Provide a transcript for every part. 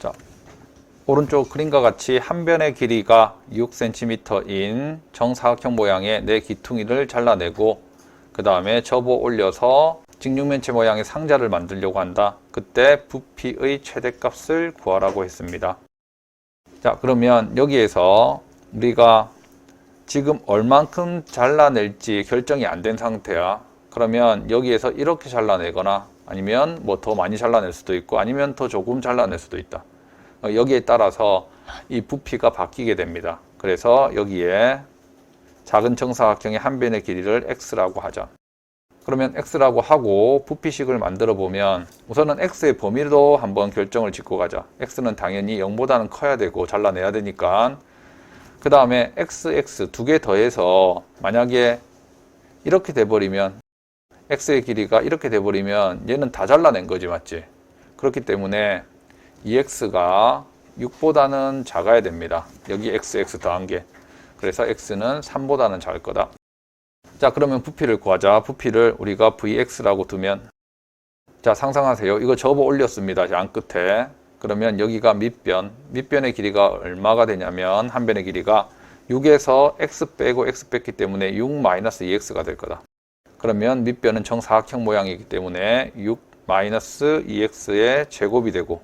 자, 오른쪽 그림과 같이 한 변의 길이가 6cm인 정사각형 모양의 내 기퉁이를 잘라내고 그 다음에 접어 올려서 직육면체 모양의 상자를 만들려고 한다. 그때 부피의 최대값을 구하라고 했습니다. 자, 그러면 여기에서 우리가 지금 얼만큼 잘라낼지 결정이 안 된 상태야. 그러면 여기에서 이렇게 잘라내거나 아니면 뭐 더 많이 잘라낼 수도 있고 아니면 더 조금 잘라낼 수도 있다. 어, 여기에 따라서 이 부피가 바뀌게 됩니다. 그래서 여기에 작은 정사각형의 한 변의 길이를 x라고 하자. 그러면 x라고 하고 부피식을 만들어 보면 우선은 x의 범위도 한번 결정을 짓고 가자. x는 당연히 0보다는 커야 되고 잘라내야 되니까 그 다음에 xx 두 개 더해서 만약에 이렇게 돼버리면 x의 길이가 이렇게 돼버리면 얘는 다 잘라낸 거지 맞지? 그렇기 때문에 2x가 6보다는 작아야 됩니다. 여기 xx 더한 게. 그래서 x는 3보다는 작을 거다. 자 그러면 부피를 구하자. 부피를 우리가 vx라고 두면 자 상상하세요. 이거 접어 올렸습니다. 양 끝에. 그러면 여기가 밑변. 밑변의 길이가 얼마가 되냐면 한 변의 길이가 6에서 x 빼고 x 뺐기 때문에 6 마이너스 2x가 될 거다. 그러면 밑변은 정사각형 모양이기 때문에 6 마이너스 2x의 제곱이 되고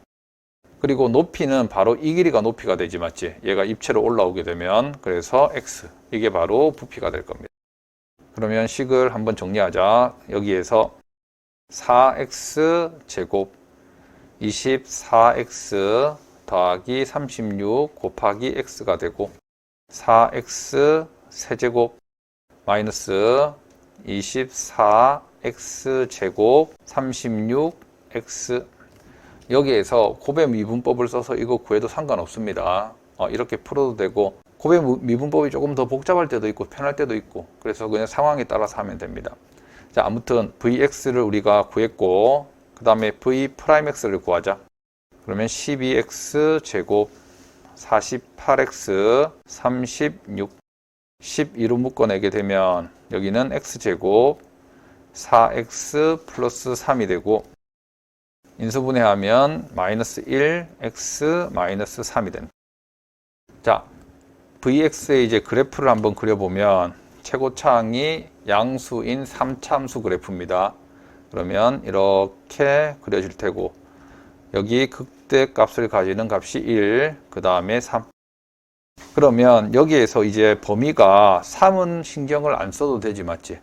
그리고 높이는 바로 이 길이가 높이가 되지 맞지? 얘가 입체로 올라오게 되면 그래서 x 이게 바로 부피가 될 겁니다. 그러면 식을 한번 정리하자. 여기에서 4x 제곱 24x 더하기 36 곱하기 x가 되고 4x 세제곱 마이너스 24x 제곱 36x 여기에서 곱의 미분법을 써서 이거 구해도 상관없습니다. 어, 이렇게 풀어도 되고 무- 미분법이 조금 더 복잡할 때도 있고 편할 때도 있고 그래서 그냥 상황에 따라서 하면 됩니다. 자 아무튼 vx를 우리가 구했고 그 다음에 v 프라임 x를 구하자. 그러면 12x 제곱 48x 36 12로 묶어내게 되면 여기는 x제곱 4x 플러스 3이 되고 인수분해하면 마이너스 1 x 마이너스 3이 된다. 자, vx의 이제 그래프를 한번 그려보면 최고차항이 양수인 3참수 그래프입니다. 그러면 이렇게 그려질 테고 여기 극대 값을 가지는 값이 1, 그 다음에 3. 그러면 여기에서 이제 범위가 3은 신경을 안 써도 되지 맞지?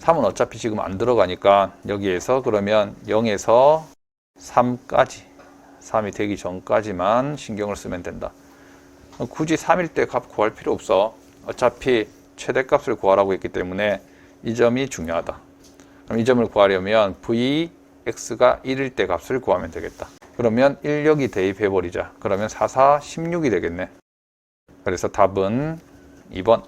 3은 어차피 지금 안 들어가니까 여기에서 그러면 0에서 3까지 3이 되기 전까지만 신경을 쓰면 된다. 굳이 3일 때 값 구할 필요 없어. 어차피 최대값을 구하라고 했기 때문에 이 점이 중요하다. 그럼 이 점을 구하려면 vx가 1일 때 값을 구하면 되겠다. 그러면 1력이 대입해 버리자. 그러면 4, 4, 16이 되겠네. 그래서 답은 2번